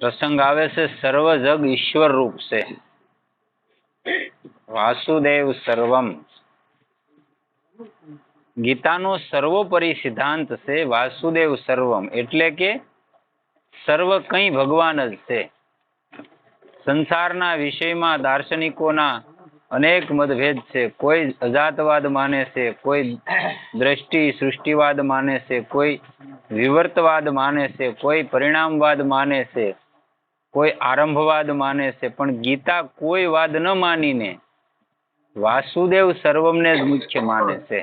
પ્રસંગ આવે છે સર્વ જગ ઈશ્વર રૂપ છે. વાસુદેવ સર્વમ. ગીતાનો સર્વોપરી સિદ્ધાંત છે વાસુદેવ સર્વમ. એટલે કે સર્વ કંઈ ભગવાન જ છે. સંસારના વિષયમાં દાર્શનિકોના અનેક મતભેદ છે. કોઈ અજાતવાદ માને છે, કોઈ દ્રષ્ટિ સૃષ્ટિવાદ માને છે, કોઈ વિવર્તવાદ માને છે, કોઈ પરિણામવાદ માને છે. કોઈ આરંભવાદ માને છે, પણ ગીતા કોઈ વાદ ન માનીને વાસુદેવ સર્વમને જ મુખ્ય માને છે.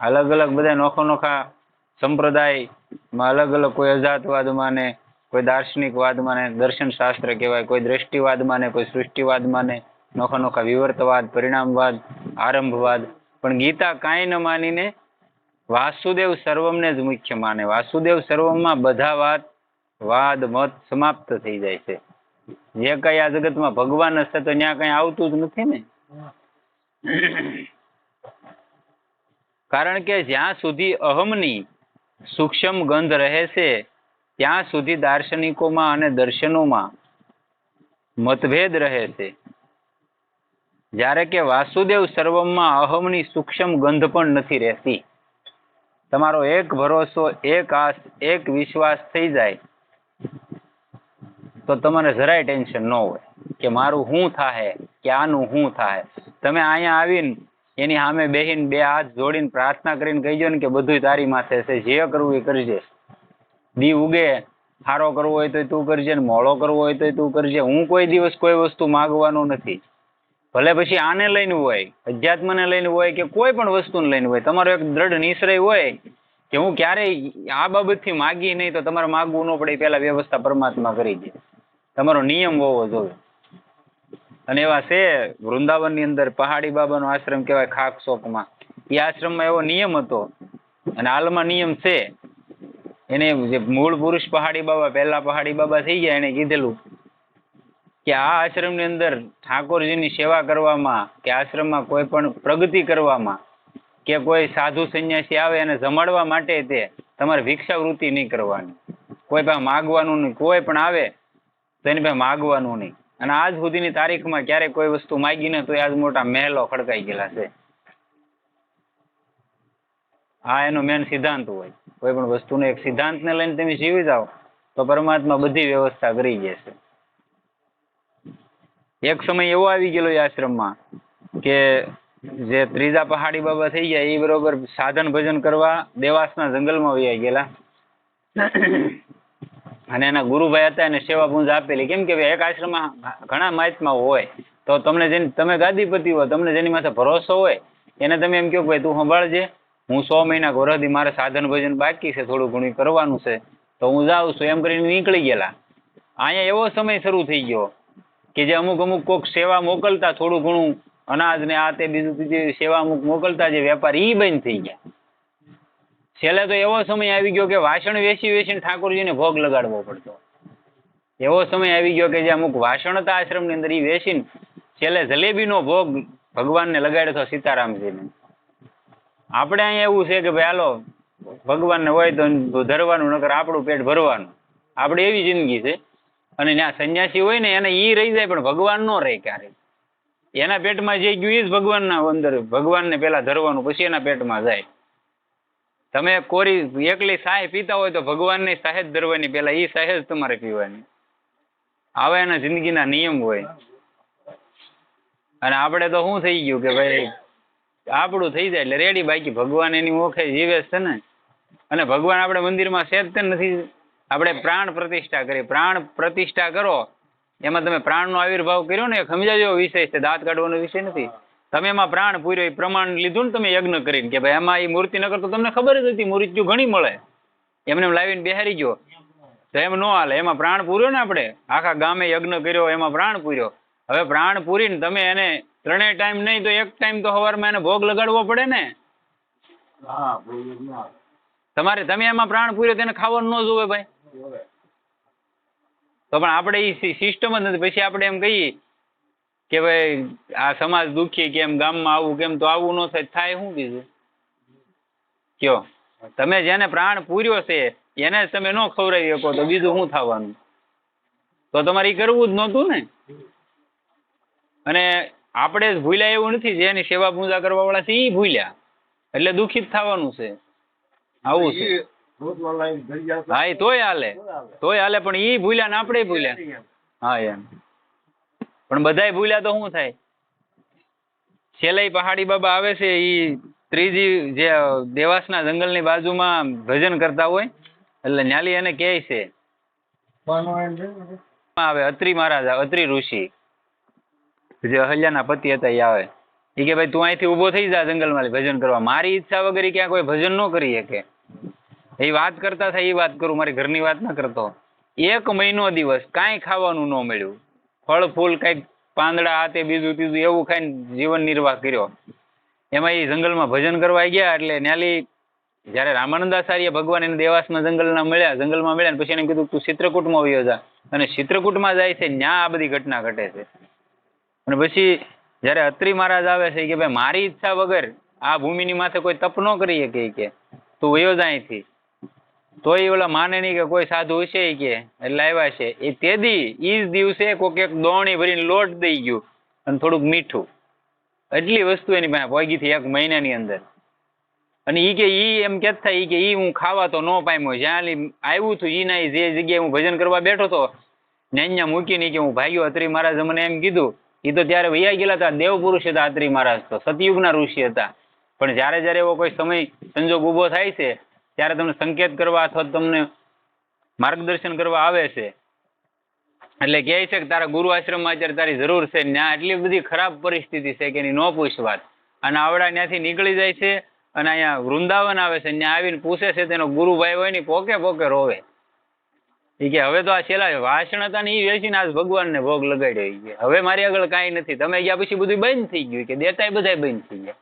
અલગ અલગ બધા નોખો નોખા સંપ્રદાયમાં અલગ અલગ કોઈ અજાતવાદ માને, કોઈ દાર્શનિક વાદ માને, દર્શન શાસ્ત્ર કહેવાય, કોઈ દ્રષ્ટિવાદ માને, કોઈ સૃષ્ટિવાદ માને, નોખા નોખા વિવર્તવાદ પરિણામવાદ આરંભવાદ પણ ગીતા કાંઈ ન માનીને વાસુદેવ સર્વમને જ મુખ્ય માને. વાસુદેવ સર્વમમાં બધા વાત વાદ, મત સમાપ્ત થઈ જાય છે. જે કઈ આ જગતમાં ભગવાન હશે તો ત્યાં કઈ આવતું જ નથી ને. કારણ કે જ્યાં સુધી અહમની સૂક્ષ્મ ગંધ રહે છે, ત્યાં સુધી દાર્શનિકોમાં અને દર્શનોમાં મતભેદ રહે છે. જ્યારે કે વાસુદેવ સર્વમમાં અહમની સૂક્ષ્મ ગંધ પણ નથી રહેતી. તમારો એક ભરોસો, એક આસ, એક વિશ્વાસ થઈ જાય. તો તમારે જરાય ટેન્શન ન હોય કે મારું શું થાય કે આનું શું થાય તમે અહીંયા આવીને એની સામે બેહીને બે હાથ જોડીને પ્રાર્થના કરીને કહીજો ને કે બધું તારી માથે છે, જે કરવું એ કરજે. દી ઉગે સારો કરવો હોય તો તું કરજે ને મોળો કરવો હોય તો તું કરજે. હું કોઈ દિવસ કોઈ વસ્તુ માગવાનો નથી. ભલે પછી આને લઈને હોય, અધ્યાત્મને લઈને હોય કે કોઈ પણ વસ્તુને લઈને હોય. તમારો એક દ્રઢ નિશ્ચય હોય કે હું ક્યારેય આ બાબતથી માગી નહીં તો તમારે માગવું ન પડે પહેલા વ્યવસ્થા પરમાત્મા કરી દે. તમારો નિયમ હોવો જોઈએ અને એવા છે, વૃંદાવનની અંદર પહાડી બાબાનો આશ્રમ કહેવાય ખાક ચોકમાં. એ આશ્રમમાં એવો નિયમ હતો. અને હાલમાં નિયમ છે. એને જે મૂળ પુરુષ પહાડી બાબા, પહેલા પહાડી બાબા થઈ ગયા, એને કીધેલું કે આ આશ્રમની અંદર ઠાકોરજીની સેવા કરવામાં, કે આશ્રમમાં કોઈ પણ પ્રગતિ કરવામાં, કે કોઈ સાધુ સંન્યાસી આવે એને જમાડવા માટે તે તમારે ભિક્ષાવૃત્તિ નહીં કરવાની. કોઈ પણ માગવાનું નહીં, કોઈ પણ આવે તો પાસે માગવાનું નહીં. અને આજ સુધીની તારીખમાં ક્યારેય કોઈ વસ્તુ માગી ને તો આજ મોટા મહેલો ખડકાઈ ગયેલા છે. આ એનો મેન સિદ્ધાંત હોય. કોઈ પણ વસ્તુને એક સિદ્ધાંતને લઈને તમે જીવી જાઓ, તો પરમાત્મા બધી વ્યવસ્થા કરી જશે એક સમય એવો આવી ગયેલો એ આશ્રમમાં કે જે ત્રીજા પહાડી બાબા થઈ ગયા એ બરોબર સાધન ભજન કરવા દેવાસના જંગલમાં વયા ગયેલા. અને એના ગુરુભાઈ હતા એને સેવા પૂંજ આપેલી. કેમ કે એક આશ્રમમાં ઘણા મહાત્મા હોય, તો તમને જેની, તમે ગાદીપતિ હોય તમને જેની માથે ભરોસો હોય, એને તમે એમ કહો ભાઈ, તું સંભાળજે. હું સો મહિના વરદી મારે સાધન ભજન બાકી છે, થોડું ઘણું કરવાનું છે. તો હું જાઉં છું. એમ કરીને નીકળી ગયેલા. અહીંયા એવો સમય શરૂ થઈ ગયો કે જે અમુક અમુક કોક સેવા મોકલતા થોડું ઘણું અનાજ ને આ તે બીજું બીજું સેવા અમુક મોકલતા જે વેપારી એ બંધ થઈ ગયા. છેલ્લે તો એવો સમય આવી ગયો કે વાસણ વેચી વેચીને ઠાકોરજીને ભોગ લગાડવો પડતો. એવો સમય આવી ગયો કે જે અમુક વાસણ હતા આશ્રમની અંદર એ વેચીને છેલ્લે જલેબીનો ભોગ ભગવાનને લગાડ્યો હતો સીતારામજીને. આપણે અહીંયા એવું છે કે ભાઈ, હાલો, ભગવાનને હોય તો ધરવાનું, નકર આપણું પેટ ભરવાનું. આપણે એવી જિંદગી છે. અને ત્યાં સંન્યાસી હોય ને, એને ઈ રહી જાય, પણ ભગવાન નો રહે ક્યારે એના પેટમાં જે ગયું એ જ ભગવાનના અંદર, ભગવાનને પેલા ધરવાનું, પછી એના પેટમાં જાય. તમે કોરી એકલી સાહે પીતા હોય તો ભગવાનની સહેજ ધરવાની પેલા એ સહેજ તમારે પીવાની. આવા એના જિંદગીના નિયમ હોય. અને આપણે તો શું થઈ ગયું કે ભાઈ, આપણું થઈ જાય એટલે રેડી. બાકી ભગવાન એની ઓખે જીવે છે ને. અને ભગવાન આપણે મંદિરમાં છે જ નથી. આપણે પ્રાણ પ્રતિષ્ઠા કરી. પ્રાણ પ્રતિષ્ઠા કરો. એમાં તમે પ્રાણનો આવિર્ભાવ કર્યો ને સમજાજો વિષય છે. દાંત કાઢવાનો વિષય નથી. તમે એમાં પ્રાણ પૂર્યો એ પ્રમાણ લીધું ને તમે યજ્ઞ કરીને કે ભાઈ એમાં એ મૂર્તિ નગર તો તમને ખબર જ હતી મૃત્યુ ઘણી મળે. એમને એમ લાવીને બેહારી ગયો. તો એમ ન હાલે એમાં પ્રાણ પૂર્યો ને આપણે? આખા ગામે યજ્ઞ કર્યો એમાં પ્રાણ પૂર્યો. હવે પ્રાણ પૂરીને તમે એને ત્રણેય ટાઈમ નહીં તો એક ટાઈમ તો સવારમાં એને ભોગ લગાડવો પડે ને? તમારે તમે એમાં પ્રાણ પૂર્યો તેને ખાવાનું ન જોવે ભાઈ. તો પણ આપણે એ સિસ્ટમ જ નથી. પછી આપણે એમ કહીએ કે ભાઈ, આ સમાજ દુખી કેમ, ગામમાં આવું કેમ, તો આવું ન થાય થાય શું બીજું? કયો? તમે જેને પ્રાણ પૂર્યો છે, એને તમે ન ખવડાવી શકો, તો બીજું શું થવાનું? તો તમારે એ કરવું જ નહોતું ને? અને આપણે જ ભૂલ્યા એવું નથી જેની સેવા પૂજા કરવા વાળા છે એ ભૂલ્યા. એટલે દુઃખિત થવાનું છે. આવું છે. હા, એ તોય હાલે. તોય હાલે, પણ ઈ ભૂલ્યા ને આપણે ભૂલ્યા. હા, એમ. પણ બધાય ભૂલ્યા તો શું થાય? છેલ્લે પહાડી બાબા આવે છે ઈ ત્રીજી જે દેવાસના જંગલની બાજુમાં ભજન કરતા હોય એટલે ન્યાલી એને કહે છે. આવે અત્રી મહારાજ અત્રી ઋષિ. જે અહલ્યાના પતિ હતા એ આવે. એ કે ભાઈ તું અહીંથી ઊભો થઈ જા જંગલમાં ભજન કરવા. મારી ઈચ્છા વગર ક્યાં કોઈ ભજન ન કરી શકે. એ વાત કરતા થાય એ વાત કરું મારી ઘરની વાત ન કરતો. એક મહિનો દિવસ કાંઈ ખાવાનું ન મળ્યું. ફળ, ફૂલ કંઈક પાંદડા આ તે બીજું ત્રીજું એવું ખાઈને જીવન નિર્વાહ કર્યો. એમાં એ જંગલમાં ભજન કરવા ગયા એટલે ન્યાલી જ્યારે રામાનંદાચાર્ય ભગવાન એને દેવાસના જંગલના મળ્યા, જંગલમાં મળ્યા પછી એને કીધું, તું ચિત્રકૂટમાં વયો જા. અને ચિત્રકૂટમાં જાય છે, ન્યા આ બધી ઘટના ઘટે છે. અને પછી જ્યારે અત્રી મહારાજ આવે છે કે, ભાઈ, મારી ઈચ્છા વગર આ ભૂમિની માથે કોઈ તપ ન કરીએ કે, તું વયો જાય અહીંથી. તોય ઓલા માને નહીં કે કોઈ સાધુ ઈ કે, એટલે આવ્યા છે. એ તેદી ઈ જ દિવસે કોઈક એક દોણી ભરીને લોટ દઈ ગયું અને થોડુંક મીઠું. એટલી વસ્તુ એની પાસે પહોંચી હતી એક મહિનાની અંદર. અને ઈ કે ઈ એમ કેત થાય કે ઈ હું ખાવા તો ન પામ્યો. જ્યાં આવ્યું હતું ના જે જગ્યાએ હું ભજન કરવા બેઠો હતો ન્યા મૂકીને ઈ કે હું ભાગ્યો અત્રી મહારાજ મને એમ કીધું. એ તો ત્યારે વૈયા ગયેલા હતા દેવ પુરુષ હતા અત્રી મહારાજ તો, સતયુગના ઋષિ હતા. પણ જ્યારે જ્યારે એવો કોઈ સમય સંજોગ ઊભો થાય છે ત્યારે તમને સંકેત કરવા અથવા તમને માર્ગદર્શન કરવા આવે છે. એટલે કહે છે કે તારા ગુરુ આશ્રમમાં અત્યારે તારી જરૂર છે. ત્યાં એટલી બધી ખરાબ પરિસ્થિતિ છે કે એની ન પૂછ વાત. અને આવડા ત્યાંથી નીકળી જાય છે અને અહીંયા વૃંદાવન આવે છે. ત્યાં આવીને પૂછે છે તેનો ગુરુભાઈ હોય ને પોકે પોકે રોવે. એ કે હવે તો આ છેલ્લા વાસણ હતા ને એ વેચીને આજ ભગવાનને ભોગ લગાડ્યો હવે મારી આગળ કાંઈ નથી. તમે ગયા પછી બધું બંધ થઈ ગયું. કે દેતાય બધાય બંધ થઈ ગયા.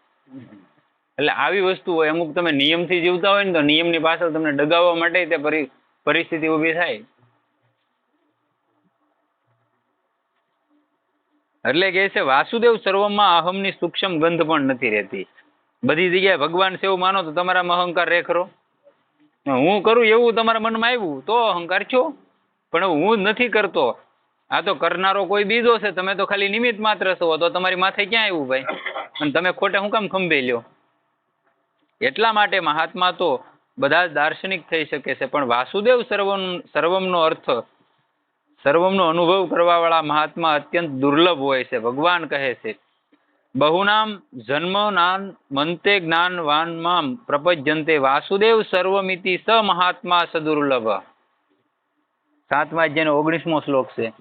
એટલે આવી વસ્તુ હોય, અમુક તમે નિયમથી જીવતા હોય ને તો નિયમની પાછળ તમને ડગાવવા માટે તે પરી, પરિસ્થિતિ ઊભી થાય. એટલે કે છે, વાસુદેવ સર્વમાં અહમની સૂક્ષ્મ ગંધ પણ નથી રહેતી. બધી જગ્યાએ ભગવાન સેવ માનો તો તમારામાં અહંકાર રે ખરો હું કરું એવું તમારા મનમાં આવ્યું, તો અહંકાર છો? પણ હું નથી કરતો. આ તો કરનારો કોઈ બીજો છે, તમે તો ખાલી નિમિત્ત માત્ર છો, તો તમારી માથે ક્યાં આવ્યું ભાઈ? અને તમે ખોટે હું કામ ખંભે લ્યો? એટલા માટે મહાત્મા તો બધા જ દાર્શનિક થઈ શકે છે, પણ વાસુદેવ સર્વમ, સર્વમનો અર્થ, સર્વમનો અનુભવ કરવાવાળા મહાત્મા અત્યંત દુર્લભ હોય છે, ભગવાન કહે છે. બહુનામ જન્મ નાન મંતે જ્ઞાન વાનમાં પ્રપજ્યંતે, વાસુદેવ સર્વમિતિ સ મહાત્મા સદુર્લભ. સાતમા અધ્યાયનો ઓગણીસમો શ્લોક છે.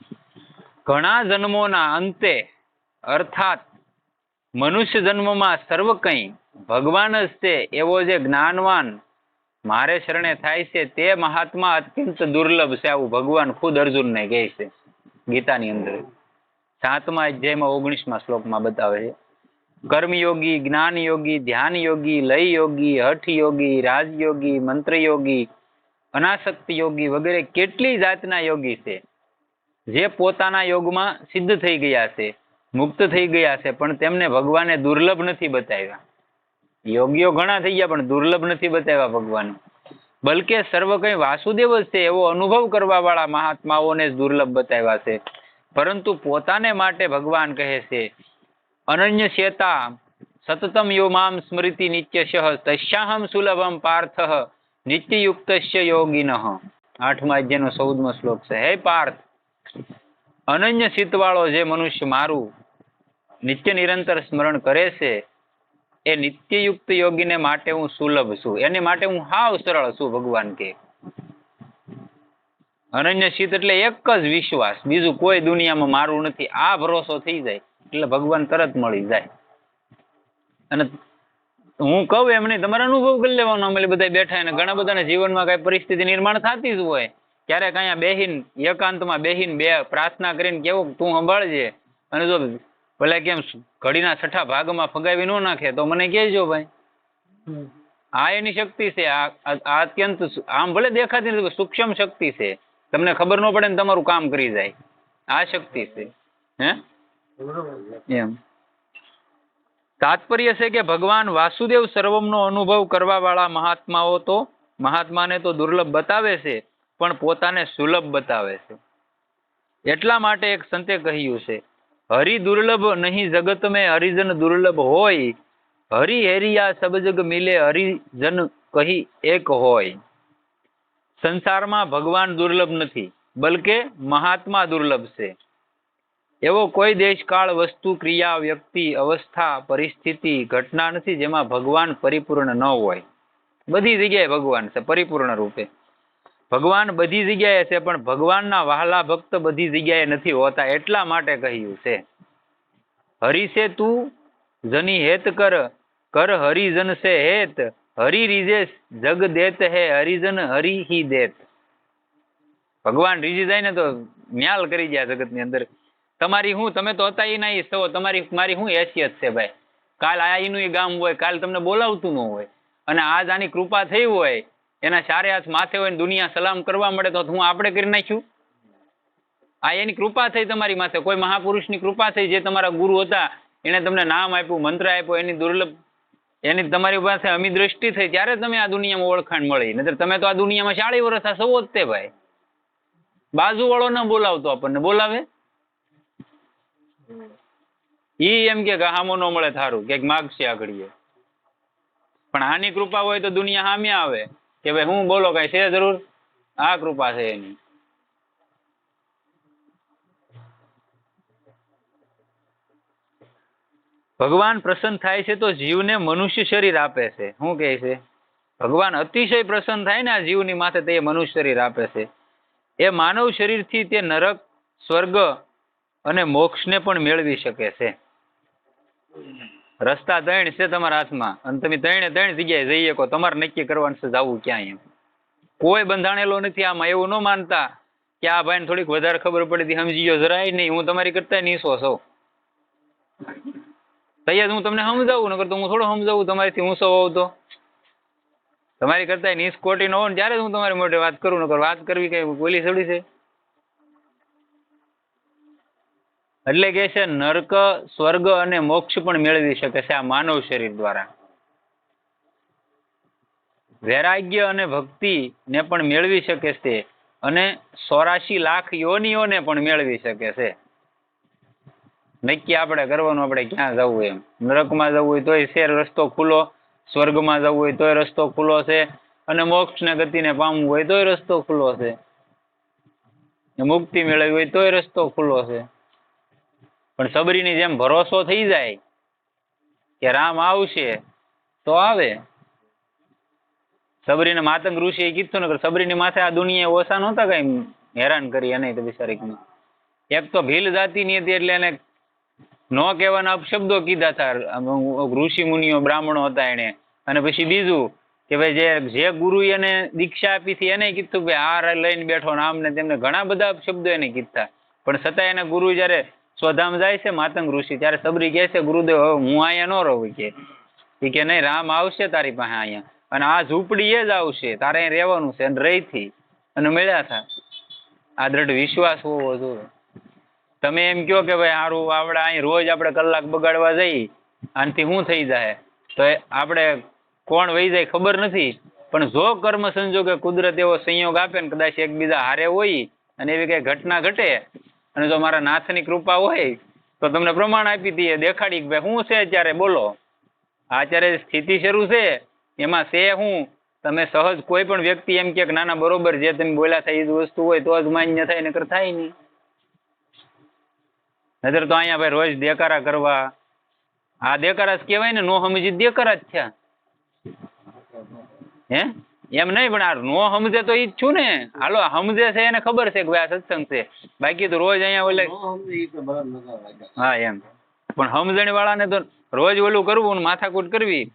ઘણા જન્મોના અંતે, અર્થાત મનુષ્ય જન્મમાં સર્વ કંઈ ભગવાન જ તે, એવો જે જ્ઞાનવાન મારે શરણે થાય છે તે મહાત્મા અત્યંત દુર્લભ છે. આવું ભગવાન ખુદ અર્જુનને કહે છે ગીતાની અંદર. સાતમા અધ્યાયમાં ઓગણીસમાં શ્લોકમાં બતાવે છે. કર્મયોગી જ્ઞાન યોગી ધ્યાન યોગી લય યોગી હઠ યોગી રાજયોગી મંત્ર યોગી અનાસક્ત યોગી વગેરે કેટલી જાતના યોગી છે? જે પોતાના યોગમાં સિદ્ધ થઈ ગયા છે, મુક્ત થઈ ગયા છે, પણ તેમને ભગવાને દુર્લભ નથી બતાવ્યા. યોગીઓ ઘણા થઈ ગયા, પણ દુર્લભ નથી બતાવ્યા ભગવાન. બલકે સર્વ કઈ વાસુદેવ જ છે એવો અનુભવ કરવા વાળા મહાત્માઓને જ દુર્લભ બતાવ્યા છે. પરંતુ પોતાને માટે ભગવાન કહે છે, અનન્ય શેતા સતતમ યોમામ સ્મૃતિ નિત્યશ તસ્યાહમ સુલભમ પાર્થ, નિત્યયુક્તસ્ય યોગિનઃ. આઠમા અધ્યાયનો ચૌદમો શ્લોક છે. હે પાર્થ, અનન્ય ચિત્તવાળો જે મનુષ્ય મારું નિત્ય નિરંતર સ્મરણ કરે છે એ નિત્યયુક્ત યોગીને માટે હું સુલભ છું. એને માટે હું હાવ સરળ છું, ભગવાન કે. અનન્ય શીત એટલે એક જ વિશ્વાસ. બીજું કોઈ દુનિયામાં મારું નથી. આ ભરોસો થઈ જાય, એટલે ભગવાન તરત મળી જાય. અને હું કહું એમ નહીં, તમારે અનુભવ કરી લેવાનો. અમે બધા બેઠા અને ઘણા બધાના જીવનમાં કઈ પરિસ્થિતિ નિર્માણ થતી જ હોય. ક્યારેક અહીંયા બેહીન, એકાંતમાં બેહીન બે પ્રાર્થના કરીને કેવું તું સંભાળજે. અને જો ભલે કેમ ઘડીના છઠ્ઠા ભાગમાં ફગાવી ન નાખે તો મને કહેજો ભાઈ. આ એની શક્તિ છે આ અત્યંત આમ ભલે દેખાતી નથી સૂક્ષ્મ શક્તિ છે. તમને ખબર ન પડે ને તમારું કામ કરી જાય. આ શક્તિ છે હે? એમ. તાત્પર્ય છે કે ભગવાન વાસુદેવ સર્વમનો અનુભવ કરવા વાળા મહાત્માઓ તો મહાત્માને તો દુર્લભ બતાવે છે પણ પોતાને સુલભ બતાવે છે. એટલા માટે એક સંતે કહ્યું છે હરિ દુર્લભ નહીં જગત મેં હરિજન દુર્લભ હોય. હરિ હેરિયા સબજગ મિલે હરિજન કહી એક હોય. સંસારમાં ભગવાન દુર્લભ નથી, બલકે મહાત્મા દુર્લભ છે. એવો કોઈ દેશકાળ, વસ્તુ, ક્રિયા, વ્યક્તિ, અવસ્થા, પરિસ્થિતિ, ઘટના નથી જેમાં ભગવાન પરિપૂર્ણ ન હોય. બધી જગ્યાએ ભગવાન છે, પરિપૂર્ણ રૂપે. ભગવાન બધી જગ્યાએ છે, પણ ભગવાનના વહાલા ભક્ત બધી જગ્યાએ નથી હોતા એટલા માટે કહ્યું છે. હરિ છે તું જની હેત કર કર હરિજન સે હેત, હરિ રીજે જગ દેત હે, હરિજન હરિ હી દેત. ભગવાન રીજી જાય ને તો ન્યાલ કરી જાય જગતની અંદર. તમારી હું, તમે તો હતા એ નહીં છો તમારી, મારી શું હેસિયત છે ભાઈ. કાલ આ ઈનું એ ગામ હોય, કાલ તમને બોલાવતું ન હોય. અને આજ આની કૃપા થઈ હોય એના ચારે હાથ માથે હોય દુનિયા સલામ કરવા મળે તો હું આપણે કરી નાખ્યું? આ એની કૃપા થઈ તમારી માથે. કોઈ મહાપુરુષની કૃપા થઈ જે તમારા ગુરુ હતા એને તમને નામ આપ્યું, મંત્ર આપ્યો, એની દુર્લભ, એની તમારી પાસે અમી દ્રષ્ટિ થઈ, ત્યારે તમે આ દુનિયામાં ઓળખાણ મળી. નહીતર તમે તો આ દુનિયામાં ચાળી વર્ષ આ સૌ તે ભાઈ. બાજુ વાળો ન બોલાવતો આપણને. બોલાવે? ઈ એમ કે હામો ન મળે થારું. કે માગશે આગળ પણ આની કૃપા હોય તો દુનિયા સામે આવે. કે ભાઈ હું બોલો કઈ છે જરૂર? આ કૃપા છે એની. ભગવાન પ્રસન્ન થાય છે તો જીવને મનુષ્ય શરીર આપે છે. શું કહે છે? ભગવાન અતિશય પ્રસન્ન થાય ને આ જીવની માથે તે મનુષ્ય શરીર આપે છે. એ માનવ શરીરથી તે નરક, સ્વર્ગ અને મોક્ષને પણ મેળવી શકે છે. રસ્તા ત્રણ છે તમારા હાથમાં. અને તમે ત્રણે ત્રણ જગ્યાએ જઈ શકો. તમારે નક્કી કરવાનું છે જવું ક્યાં એમ. કોઈ બંધાણેલો નથી આમાં. એવું ન માનતા કે આ ભાઈને થોડીક વધારે ખબર પડી સમજી ગયો. જરાય નહીં. હું તમારી કરતા નીસો સૌ તૈયાર હું તમને સમજાવું. નકર તો હું થોડો સમજાવું. તમારીથી હું હોઉં તો. તમારી કરતા નિષ્કોટી નો ને ત્યારે હું તમારી મોટે વાત કરું. નકર વાત કરવી કઈ બોલી થોડી છે? એટલે કે છે, નર્ક, સ્વર્ગ અને મોક્ષ પણ મેળવી શકે છે આ માનવ શરીર દ્વારા. વૈરાગ્ય અને ભક્તિ ને પણ મેળવી શકે છે અને ચોરાશી લાખ યોનિઓને પણ મેળવી શકે છે. નક્કી આપણે કરવાનું, આપણે ક્યાં જવું એમ? નરકમાં જવું હોય તોય શેર રસ્તો ખુલ્લો, સ્વર્ગમાં જવું હોય તોય રસ્તો ખુલ્લો છે અને મોક્ષને ગતિને પામવું હોય તોય રસ્તો ખુલ્લો છે. મુક્તિ મેળવવી હોય તોય રસ્તો ખુલ્લો છે. પણ સબરીની જેમ ભરોસો થઈ જાય કે રામ આવશે તો આવે. સબરીને માતંગ ઋષિએ કીધું ને સબરીની માથે આ દુનિયા ઓછા નહોતા કઈ હેરાન કરી એને તો બિચારી એક તો ભીલ જાતિની હતી એટલે એને ન કહેવાના અપશબ્દો કીધા હતા. ઋષિ મુનિઓ બ્રાહ્મણો હતા એને. અને પછી બીજું કે ભાઈ જે જે ગુરુ એને દીક્ષા આપી હતી એને કીધું કે આ લઈને બેઠો ને આમ ને તેમને ઘણા બધા અપશબ્દો એને કીધા. પણ છતાં એને ગુરુ જયારે સ્વધામ જાય છે, માતંગ ઋષિ. ત્યારે સબરી કહે છે, ગુરુદેવ, હવે હું અહીંયા ન રહું. કે કે, નહીં, રામ આવશે તારી પાસે અહીંયા. અને આ ઝૂંપડી એ જ આવશે. તારે રહેવાનું છે, અને રહીથી. અને મળ્યા હતા આ દ્રઢ વિશ્વાસ હોવો જોઈએ. તમે એમ કહો કે, ભાઈ સારું આપણે અહીં રોજ આપણે કલાક બગાડવા જઈ આનાથી શું થઈ જાય? તો આપણે કોણ વહી જાય ખબર નથી. પણ જો કર્મ સંજોગે કુદરત એવો સંયોગ આપે ને કદાચ એકબીજા હારે હોય અને એવી કઈ ઘટના ઘટે અને જો મારા નાથની કૃપા હોય, તો તમને પ્રમાણ આપી દઈએ. દેખાડી કે ભાઈ શું છે અત્યારે? બોલો. આ અત્યારે સ્થિતિ શરૂ છે, એમાં છે હું. તમે સહજ કોઈ પણ વ્યક્તિ એમ કે નાના બરોબર જે તમે બોલ્યા થાય એ જ વસ્તુ હોય, તો જ માન્ય થાય, નકર થાય નહીં. નજર તો અહીંયા ભાઈ રોજ દેકારા કરવા. આ દેકારા જ કહેવાય ને, નો સમજી દેકારા જ થયા. હે? એમ નહીં પણ આ નો સમજે તો ઈ જ છું ને. હાલો સમજે છે એને ખબર છે કે ભાઈ આ સત્સંગ છે. બાકી તો રોજ અહીંયા ઓલે હા એમ. પણ સમજણ વાળાને તો રોજ ઓલું કરવું ને માથાકૂટ કરવી.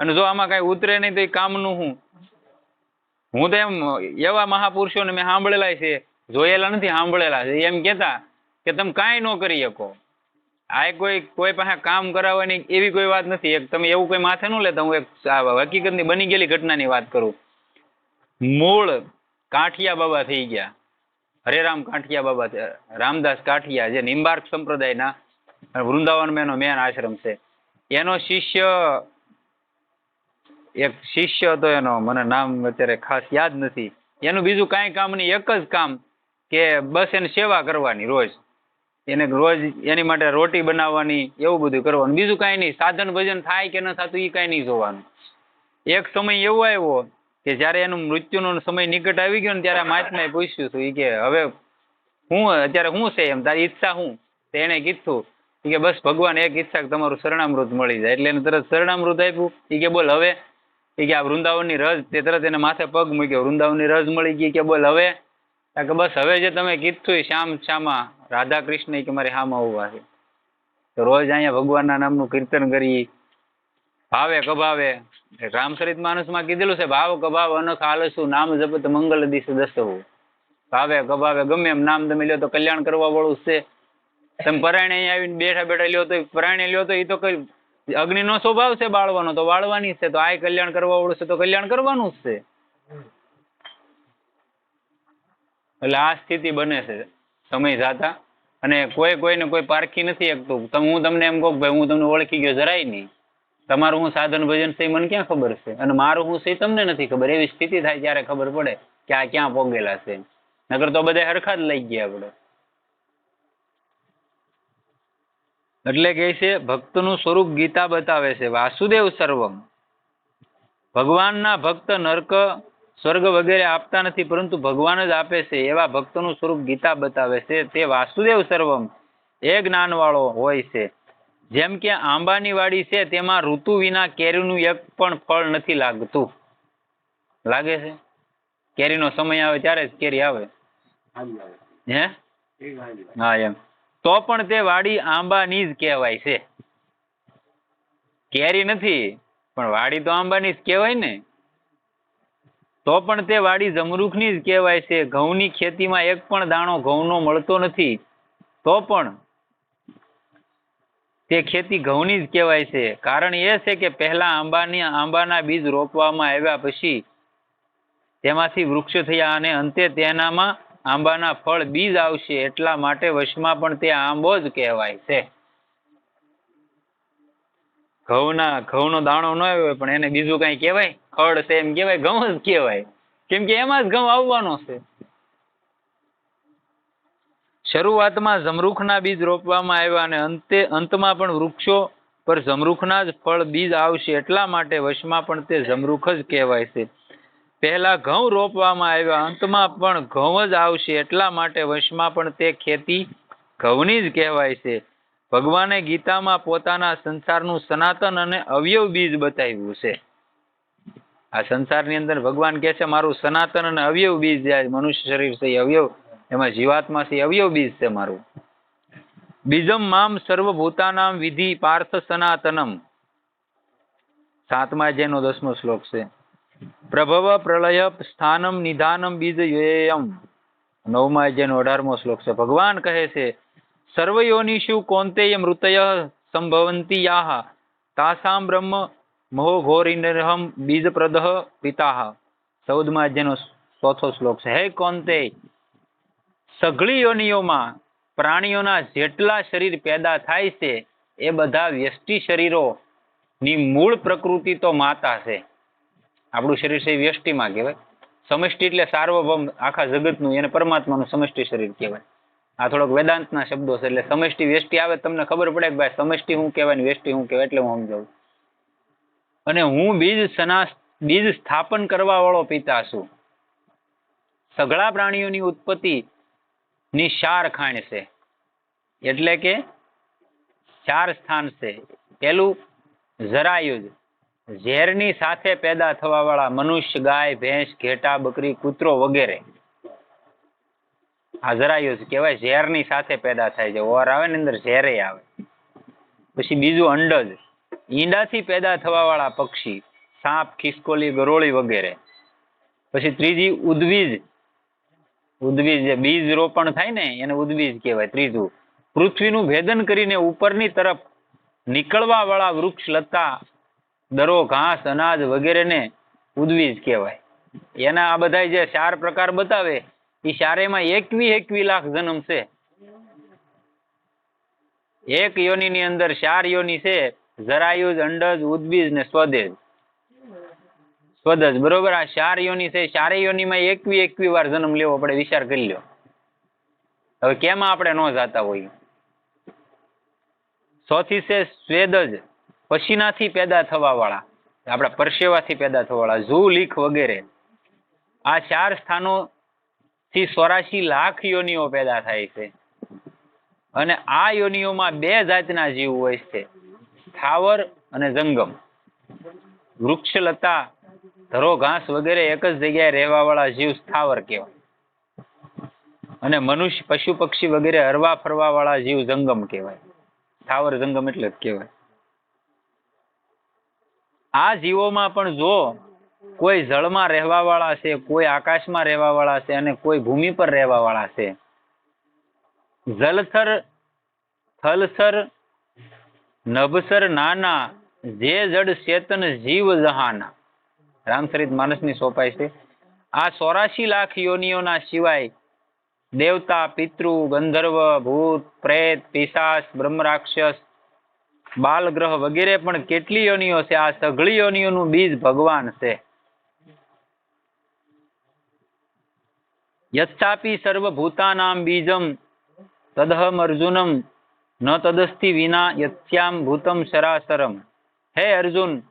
અને જો આમાં કઈ ઉતરે નહીં તો એ કામનું હું હું તો એમ એવા મહાપુરુષોને મેં સાંભળેલા છે જોયેલા નથી સાંભળેલા છે. એમ કહેતા કે તમે કાંઈ ન કરી શકો. આ કોઈ કોઈ પાસે કામ કરાવવાની એવી કોઈ વાત નથી. એક તમે એવું કોઈ માથે ન લેતા હું એક હકીકતની બની ગયેલી ઘટનાની વાત કરું. મૂળ કાંઠિયા બાબા થઈ ગયા. હરેરામ કાંઠિયા બાબા રામદાસ કાંઠિયા જે નિમ્બાર્ક સંપ્રદાયના વૃંદાવનમાં એનો મેન આશ્રમ છે. એનો શિષ્ય, એક શિષ્ય હતો એનો, મને નામ અત્યારે ખાસ યાદ નથી. એનું બીજું કાંઈ કામ નહીં, એક જ કામ કે બસ એને સેવા કરવાની રોજ. એને રોજ એની માટે રોટી બનાવવાની, એવું બધું કરવાનું. બીજું કાંઈ નહીં, સાધન ભજન થાય કે ન થતું એ કાંઈ નહીં જોવાનું. એક સમય એવો આવ્યો કે જ્યારે એનું મૃત્યુનો સમય નિકટ આવી ગયો ને ત્યારે મહાત્માએ પૂછ્યું હતું કે, હવે હું, અત્યારે શું છે એમ? તારી ઈચ્છા શું તો એણે કીધું કે, બસ ભગવાન, એક ઈચ્છા તમારું શરણામૃત મળી જાય. એટલે એને તરત શરણામૃત આપ્યું. એ કે, બોલ, હવે? એ કે, આ વૃંદાવનની રજ. તે તરત એને માથે પગ મૂક્યો. વૃંદાવનની રજ મળી ગઈ કે, બોલ, હવે? કે, બસ, હવે જે તમે કીધું એ શ્યામ શ્યામા રાધા કૃષ્ણ કે, મારે હામાં હોવા છે. તો રોજ અહીંયા ભગવાનના નામનું કીર્તન કરી ભાવે કભાવે રામચરિત માનસમાં કીધેલું છે, ભાવ કભાવ અનખ આલસુ નામ જપત મંગલ દિશ દસવું ભાવે કભાવે ગમે એમ નામ તમે લ્યો તો કલ્યાણ કરવા વાળું છે. તમે પરાયણે અહીંયા આવીને બેઠા બેઠા લ્યો તો, પરાયણે લ્યો તો એ તો કઈ અગ્નિનો સ્વભાવ છે બાળવાનો, તો બાળવાની છે, તો આ કલ્યાણ કરવા વાળું છે, તો કલ્યાણ કરવાનું જ છે. એટલે આ સ્થિતિ બને છે, સમય જાતા. અને કોઈ કોઈને કોઈ પારખી નથી એકતું. હું તમને એમ કહું ભાઈ, હું તમને ઓળખી ગયો જરાય નહીં. તમારું હું સાધન ભજન છે મને ક્યાં ખબર છે? અને મારું હું છે તમને નથી ખબર. એવી સ્થિતિ થાય ત્યારે ખબર પડે કે આ ક્યાં પોગેલા છે. નગર તો બધા હરખા જ લઈ ગયા આપણે. એટલે કહે છે, ભક્તનું સ્વરૂપ ગીતા બતાવે છે. વાસુદેવ સર્વમ. ભગવાનના ભક્ત નર્ક સ્વર્ગ વગેરે આપતા નથી, પરંતુ ભગવાન જ આપે છે એવા ભક્તનું સ્વરૂપ ગીતા બતાવે છે. તે વાસુદેવ સર્વમ. એ જ્ઞાનવાળો હોય છે. જેમ કે આંબાની વાડી છે, તેમાં ઋતુ વિના કેરીનું એક પણ ફળ નથી લાગતું. લાગે છે? કેરીનો સમય આવે ત્યારે જ કેરી આવે. હે? હા, એમ. તો પણ તે વાડી આંબાની જ કહેવાય છે. કેરી નથી, પણ વાડી તો આંબાની જ કહેવાય ને. તો પણ તે વાડી જમરૂખની જ કહેવાય છે. ઘઉંની ખેતીમાં એક પણ દાણો ઘઉંનો મળતો નથી. તો પણ તે ખેતી ઘઉંની જ કહેવાય છે. કારણ એ છે કે પહેલા આંબાની, આંબાના બીજ રોપવામાં આવ્યા પછી તેમાંથી વૃક્ષ થયા અને અંતે તેનામાં આંબાના ફળ, બીજ આવશે એટલા માટે વશમાં પણ તે આંબો જ કહેવાય છે. ઘઉંના, ઘઉંનો દાણો ન આવ્યો પણ એને બીજું કઈ કહેવાય? ખડ છે એમ કહેવાય? ઘઉં જ કહેવાય. કેમ કે એમાં જ ઘઉં આવવાનો છે. શરૂઆતમાં જમરૂખના બીજ રોપવામાં આવ્યા અને અંતે અંતમાં પણ વૃક્ષો પર જમરૂખના જ ફળ બીજ આવશે એટલા માટે વશમાં પણ તે જમરૂખ જ કહેવાય છે. પહેલા ઘઉં રોપવામાં આવ્યા, અંતમાં પણ ઘઉં જ આવશે એટલા માટે વશમાં પણ તે ખેતી ઘઉંની જ કહેવાય છે. ભગવાને ગીતામાં પોતાના સંસારનું સનાતન અને અવયવ બીજ બતાવ્યું છે. આ સંસારની અંદર ભગવાન કહે છે, મારું સનાતન અને અવયવ બીજ મનુષ્ય શરીર છે અવયવ એમાં જીવાત્મા છે એ અવયવ બીજ છે મારું. બીજમ મામ સર્વભૂતાનામ વિધિ પાર્થ સનાતનમ. સાતમા જેનો દસમો શ્લોક છે. પ્રભવ પ્રલય સ્થાનમ નિધાનમ બીજ યોયમ. નવમા જેનો અઢારમો શ્લોક છે. ભગવાન કહે છે, સર્વયોનિષુ કોંતેય મૃતય સંભવંતી યાહ. તાસામ બ્રહ્મ મોહઘોરિનરહમ બીજપ્રદઃ પિતાહ. ચૌદમા જેનો ચોથો શ્લોક છે. હે કોંતે સઘળી યોનિઓમાં પ્રાણીઓના જેટલા શરીર પેદા થાય છે, એ બધા વ્યષ્ટિ શરીરો ની મૂળ પ્રકૃતિ તો માતા છે. આપણું શરીર છે વ્યષ્ટિમાં કહેવાય. સમષ્ટિ એટલે સાર્વભૌમ, આખા જગતનું, એને પરમાત્માનું સમષ્ટિ શરીર કહેવાય. આ થોડોક વેદાંતના શબ્દો છે, એટલે સમષ્ટિ વ્યષ્ટિ આવે તમને ખબર પડે કે ભાઈ સમષ્ટિ શું કહેવાય ને વ્યષ્ટિ શું કહેવાય એટલે હું સમજાવું. અને હું બીજ સના બીજ સ્થાપન કરવા વાળો પિતા છું. સઘળા પ્રાણીઓની ઉત્પત્તિ ની ચાર ખાણ એટલે કે ચાર સ્થાન છે. પેલું જરાયુજ. ઝેરની સાથે પેદા થવા વાળા મનુષ્ય, ગાય, ભેંસ, ઘેટા, બકરી, કૂતરો વગેરે. આ જરાયુજ કહેવાય, ઝેરની સાથે પેદા થાય છે. ઓર આવે ને અંદર ઝેરે આવે. પછી બીજું અંડજ. ઈંડાથી પેદા થવા વાળા પક્ષી, સાપ, ખિસકોલી, ગરોળી વગેરે. પછી ત્રીજી ઉદ્વીજ. ઉદ્વીજ, બીજ રોપણ થાય ને, એને ઉદ્વીજ કહેવાય, ત્રીજું. પૃથ્વીનું ભેદન કરીને ઉપરની તરફ નીકળવા વાળા વૃક્ષ, લતા, દરો, ઘાસ, અનાજ વગેરેને ઉદ્વીજ કહેવાય. એના આ બધા જે ચાર પ્રકાર બતાવે, એ ચારેમાં એકવી એકવી લાખ જન્મ છે. એક યોનિની અંદર ચાર યોની છે જરાયુજ અંડજ ઉદ્બીજ ને સ્વદેજ. સ્વદજ, બરોબર? આ ચાર યોની છે. ચારે યોનીમાં એકવી એકવી વાર જન્મ લેવો પડે, વિચાર કરી લ્યો. હવે કેમાં આપણે ન જાતા હોઈએ સોથી છે સ્વેદજ, પસીનાથી પેદા થવા વાળા આપણા પરસેવાથી પેદા થવા વાળા ઝૂ, લીખ વગેરે. આ ચાર સ્થાનો થી ચોરાશી લાખ યોનિઓ પેદા થાય છે. અને આ યોનિઓમાં બે જાતના જીવ હોય છે. સ્થાવર અને જંગમ. વૃક્ષ લતા ધરો ઘાસ વગેરે એક જ જગ્યાએ રહેવાવાળા જીવ સ્થાવર કહેવાય. અને મનુષ્ય, પશુ, પક્ષી વગેરે હરવા ફરવાવાળા જીવ જંગમ કહેવાય. સ્થાવર જંગમ એટલે જ કહેવાય. આ જીવોમાં પણ જો કોઈ જળમાં રહેવા વાળા છે, કોઈ આકાશમાં રહેવા વાળા છે અને કોઈ ભૂમિ પર રહેવા વાળા છે, જલથર થલસર નભસર નાના, જે જડ ચેતન જીવ જહાના રામચરિત માનસની સોંપાય છે. આ ચોરાશી લાખ યોનિઓના સિવાય દેવતા, પિતૃ, ગંધર્વ, ભૂત, પ્રેત, પિશાચ, બ્રહ્મરાક્ષસ, બાલગ્રહ વગેરે પણ કેટલી યોનિઓ છે? આ સઘળી યોનિઓનું બીજ ભગવાન છે. યચ્છાપી સર્વભૂતાનામ બીજમ તદહમ અર્જુનમ, ન તદસ્તિ વિના યથ્યામ ભૂતમ સરાસરમ. હે અર્જુન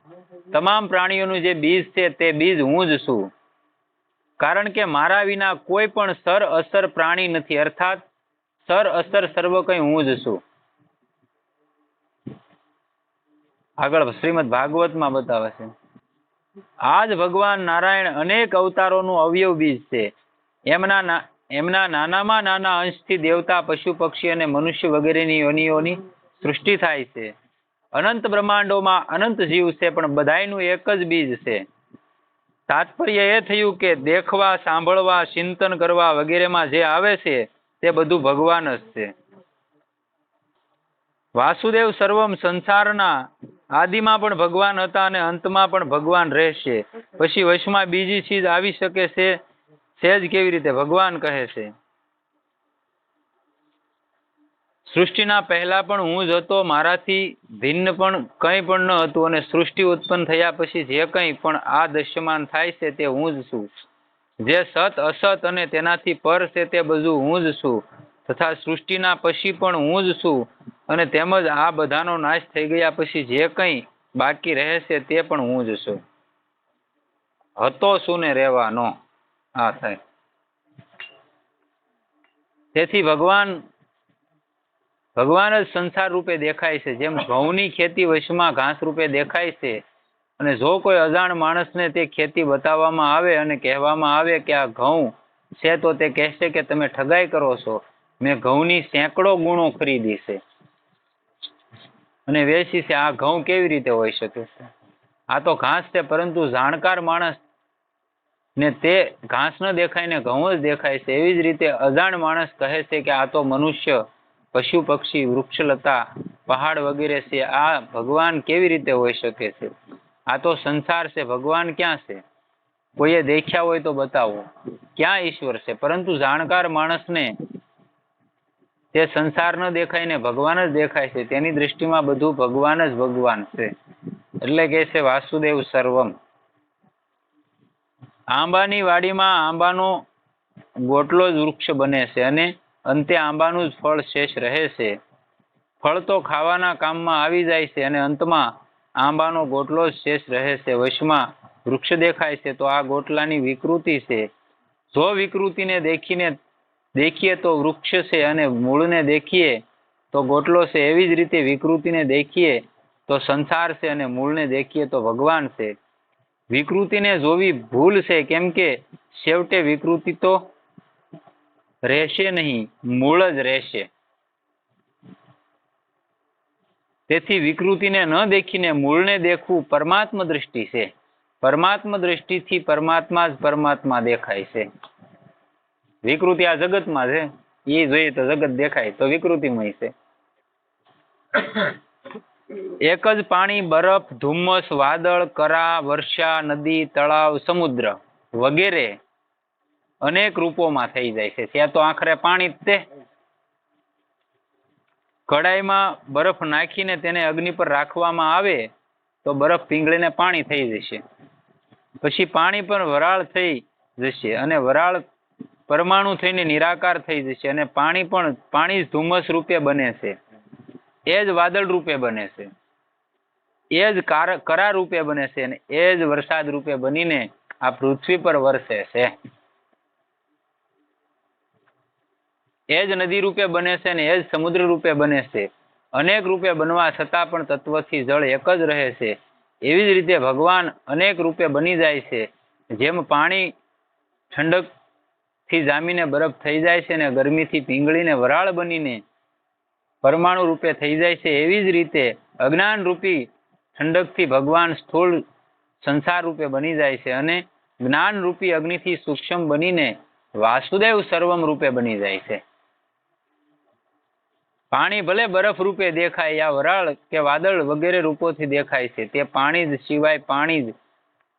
તમામ પ્રાણીઓનું જે બીજ છે તે બીજ હું જ છું. કારણ કે મારા વિના કોઈ પણ સર અસર પ્રાણી નથી, અર્થાત સર અસર સર્વ કંઈ હું જ છું. આગળ શ્રીમદ ભાગવતમાં બતાવે છે. આજ ભગવાન નારાયણ અનેક અવતારોનું અવયવ બીજ છે. એમના એમના નાનામાં નાના અંશથી દેવતા, પશુ પક્ષી અને મનુષ્ય વગેરેની યોનિઓની સૃષ્ટિ થાય છે. અનંત બ્રહ્માંડોમાં અનંત જીવ છે, પણ બધાયનું એક જ બીજ છે. તાત્પર્ય એ થયું કે દેખવા, સાંભળવા, ચિંતન કરવા વગેરેમાં જે આવે છે, તે બધું ભગવાન જ છે. વાસુદેવ સર્વમ સંસારના આદિમાં પણ ભગવાન હતા અને અંતમાં પણ ભગવાન રહેશે. પછી વશમાં બીજી ચીજ આવી શકે છે સેજ કેવી રીતે ભગવાન કહે છે. સૃષ્ટિના પહેલા પણ હું જ હતો, મારાથી ભિન્ન પણ કંઈ પણ ન હતું અને સૃષ્ટિ ઉત્પન્ન થયા પછી જે કંઈ પણ આ દૃશ્યમાન થાય છે તે હું જ છું. જે સત, અસત અને તેનાથી પર છે તે બધું હું જ છું તથા સૃષ્ટિના પછી પણ હું જ છું અને તેમજ આ બધાનો નાશ થઈ ગયા પછી જે કંઈ બાકી રહે છે તે પણ હું જ છું. હતો શું ને રહેવાનો? આ થાય. તેથી ભગવાન ભગવાન જ સંસાર રૂપે દેખાય છે. જેમ ઘઉંની ખેતી વશમાં ઘાસ રૂપે દેખાય છે અને જો કોઈ અજાણ માણસને તે ખેતી બતાવવામાં આવે અને કહેવામાં આવે કે આ ઘઉં છે, તો તે કહેશે કે તમે ઠગાઈ કરો છો. મેં ઘઉંની સેંકડો ગુણો ખરીદી છે. અને વેચી છે. આ ઘઉં કેવી રીતે હોઈ શકે છે? આ તો ઘાસ છે, પરંતુ જાણકાર માણસ ને તે ઘાસ ન દેખાય ને ઘઉં જ દેખાય છે. એવી જ રીતે અજાણ માણસ કહે છે કે આ તો મનુષ્ય પશુ પક્ષી, વૃક્ષલતા, પહાડ વગેરે છે. આ ભગવાન કેવી રીતે હોઈ શકે છે? આ તો સંસાર છે. ભગવાન ક્યાં છે? કોઈએ દેખ્યા હોય તો બતાવો. ક્યાં ઈશ્વર છે? પરંતુ જાણકાર માણસને તે સંસાર ન દેખાય ને ભગવાન જ દેખાય છે. તેની દ્રષ્ટિમાં બધું ભગવાન જ ભગવાન છે. એટલે કે છે વાસુદેવ સર્વમ. આંબાની વાડીમાં આંબાનો ગોટલો જ વૃક્ષ બને છે અને અંતે આંબાનું જ ફળ શેષ રહે છે. ફળ તો ખાવાના કામમાં આવી જાય છે અને અંતમાં આંબાનો ગોટલો જ શેષ રહે છે. વશમાં વૃક્ષ દેખાય છે તો આ ગોટલાની વિકૃતિ છે. જો વિકૃતિને દેખીને દેખીએ તો વૃક્ષ છે અને મૂળને દેખીએ તો ગોટલો છે. એવી જ રીતે વિકૃતિને દેખીએ તો સંસાર છે અને મૂળને દેખીએ તો ભગવાન છે. વિકૃતિને જોવી ભૂલ છે કેમ કે છેવટે વિકૃતિ તો રહેશે નહીં, મૂળ જ રહેશે. તેથી વિકૃતિને ન દેખીને મૂળને દેખવું પરમાત્મ દ્રષ્ટિ છે. પરમાત્મ દ્રષ્ટિથી પરમાત્મા જ પરમાત્મા દેખાય છે. વિકૃતિ આ જગતમાં છે. એ જોઈએ તો જગત દેખાય તો વિકૃતિમય છે. એક જ પાણી, બરફ, ધુમ્મસ, વાદળ, કરા, વર્ષા, નદી, તળાવ, સમુદ્ર વગેરે અનેક રૂપોમાં થઈ જાય છે. ત્યાં તો આખરે પાણી તે. કડાઈમાં બરફ નાખીને તેને અગ્નિ પર રાખવામાં આવે તો બરફ પીંગળીને પાણી થઈ જશે. પછી પાણી પણ વરાળ થઈ જશે અને વરાળ પરમાણુ થઈને નિરાકાર થઈ જશે અને પાણી પણ પાણી ધુમ્મસ રૂપે બને છે. એ જ વાદળ રૂપે બને છે. એ જ કરા રૂપે બને છે અને એ જ વરસાદ રૂપે બનીને આ પૃથ્વી પર વરસે છે. એ જ નદી રૂપે બને છે અને એ જ સમુદ્ર રૂપે બને છે. અનેક રૂપે બનવા છતાં પણ તત્વથી જળ એક જ રહે છે. એવી જ રીતે ભગવાન અનેક રૂપે બની જાય છે. જેમ પાણી ઠંડક જામીને બરફ થઈ જાય છે અને ગરમીથી પીંગળીને વરાળ બનીને પરમાણુ રૂપે થઈ જાય છે, એવી જ રીતે અજ્ઞાન રૂપી ઠંડકથી ભગવાન સ્થૂળ સંસાર રૂપે બની જાય છે અને જ્ઞાન રૂપી અગ્નિથી સૂક્ષ્મ બનીને વાસુદેવ સર્વમ રૂપે બની જાય છે. પાણી ભલે બરફ રૂપે દેખાય, યા વરાળ કે વાદળ વગેરે રૂપોથી દેખાય છે, તે પાણી જ સિવાય પાણી જ.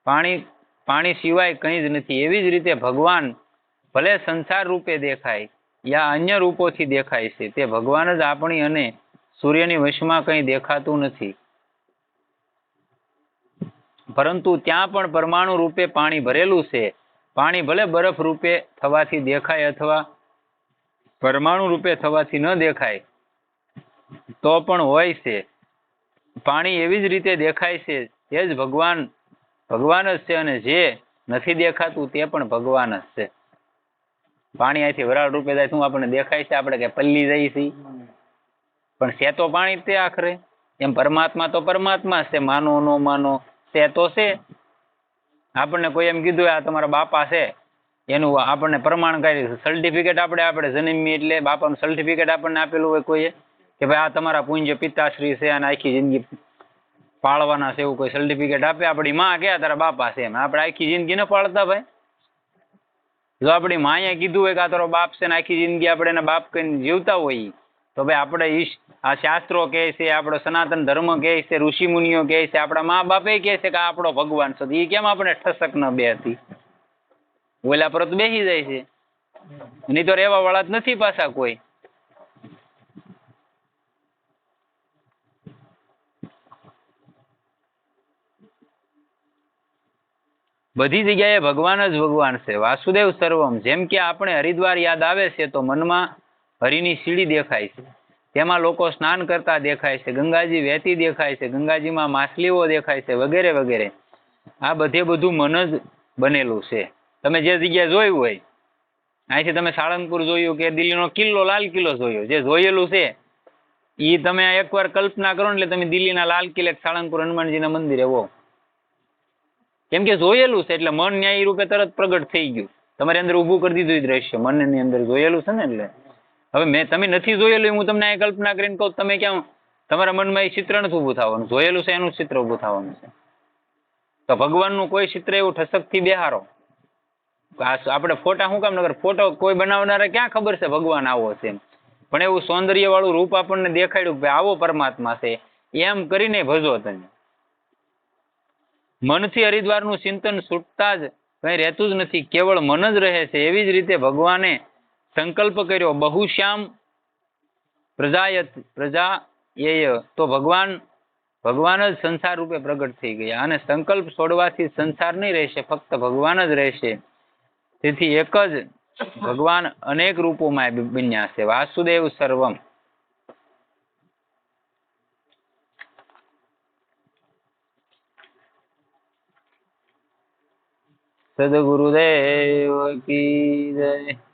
પાણી પાણી સિવાય કંઈ જ નથી. એવી જ રીતે ભગવાન ભલે સંસાર રૂપે દેખાય, યા અન્ય રૂપોથી દેખાય છે, તે ભગવાન જ આપણી અને સૂર્યની વશમાં કંઈ દેખાતું નથી. પરંતુ ત્યાં પણ પરમાણુ રૂપે પાણી ભરેલું છે. પાણી ભલે બરફ રૂપે થવાથી દેખાય અથવા પરમાણુ રૂપે થવાથી ન દેખાય તો પણ હોય છે. પાણી એવી જ રીતે દેખાય છે, એ જ ભગવાન ભગવાન જ છે અને જે નથી દેખાતું તે પણ ભગવાન જ છે. પાણી અહીંથી વરાળ રૂપે જાય શું આપણને દેખાય છે? આપણે કે પલ્લી જઈએ છીએ. પણ છે તો પાણી તે આખરે. એમ પરમાત્મા તો પરમાત્મા છે. માનો, નો માનો, છે તો છે. આપણને કોઈ એમ કીધું, આ તમારા બાપા છે. એનું આપણને પ્રમાણ કરી સર્ટિફિકેટ આપણે આપણે જન્મી એટલે બાપાનું સર્ટિફિકેટ આપણને આપેલું હોય કોઈએ. કે ભાઈ આ તમારા પૂંજ્ય પિતાશ્રી છે અને આખી જિંદગી પાળવાના છે એવું કોઈ સર્ટિફિકેટ આપે? આપણી માં ક્યાં તારા બાપા છે એમ? આપણે આખી જિંદગી ન પાળતા ભાઈ. જો આપણી માએ કીધું હોય કે આ તારો બાપ છે ને આખી જિંદગી આપણે એના બાપ કહીને જીવતા હોઈએ તો ભાઈ આપણે ઈશ, આ શાસ્ત્રો કહે છે, આપણો સનાતન ધર્મ કહે છે ઋષિ મુનિઓ કહે છે, આપણા મા બાપે કહે છે કે આ આપણો ભગવાન છે. એ કેમ આપણે ઠસક ન બે હતી? ઓલા પર તો બેસી જાય છે. નહીં તો રહેવા વાળા જ નથી પાછા કોઈ. બધી જગ્યાએ ભગવાન જ ભગવાન છે. વાસુદેવ સર્વમ. જેમ કે આપણે હરિદ્વાર યાદ આવે છે, તો મનમાં હરિની સીડી દેખાય છે. તેમાં લોકો સ્નાન કરતા દેખાય છે, ગંગાજી વહેતી દેખાય છે, ગંગાજીમાં માછલીઓ દેખાય છે, વગેરે વગેરે. આ બધે બધું મન જ બનેલું છે. તમે જે જગ્યાએ જોયું હોય, અહીંથી તમે સાળંગપુર જોયું કે દિલ્હીનો કિલ્લો, લાલ કિલ્લો જોયો, જે જોયેલું છે એ તમે એકવાર કલ્પના કરો એટલે તમે દિલ્હીના લાલ કિલ્લે સાળંગપુર હનુમાનજીના મંદિરે હો કેમ કે જોયેલું છે એટલે મન ન્યાયી રૂપે તરત પ્રગટ થઈ ગયું. તમારી અંદર ઊભું કરી દીધું દ્રશ્ય, મનની અંદર જોયેલું છે ને એટલે. હવે મેં, તમે નથી જોયેલું હું તમને કલ્પના કરીને કહું, તમે ક્યાં, તમારા મનમાં એ ચિત્ર નથી ઊભું થવાનું. જોયેલું છે એનું ચિત્ર ઊભું થવાનું છે. તો ભગવાનનું કોઈ ચિત્ર એવું ઠસકથી બેહારો. આપણે ફોટા શું કામ નગર ફોટો કોઈ બનાવનારા ક્યાં ખબર છે ભગવાન આવો છે પણ એવું સૌંદર્ય વાળું રૂપ આપણને દેખાડ્યું કે આવો પરમાત્મા છે. એમ કરીને ભજો તમે. મનથી હરિદ્વારનું ચિંતન છૂટતા જ કંઈ રહેતું જ નથી. કેવળ મન જ રહે છે. એવી જ રીતે ભગવાને સંકલ્પ કર્યો, બહુશ્યામ પ્રજાયત પ્રજા એ તો ભગવાન ભગવાન જ સંસાર રૂપે પ્રગટ થઈ ગયા અને સંકલ્પ છોડવાથી સંસાર નહીં રહેશે, ફક્ત ભગવાન જ રહેશે. તેથી એક જ ભગવાન અનેક રૂપોમાં બન્યા છે વાસુદેવ સર્વમ. સદગુરુદેવ કી જય.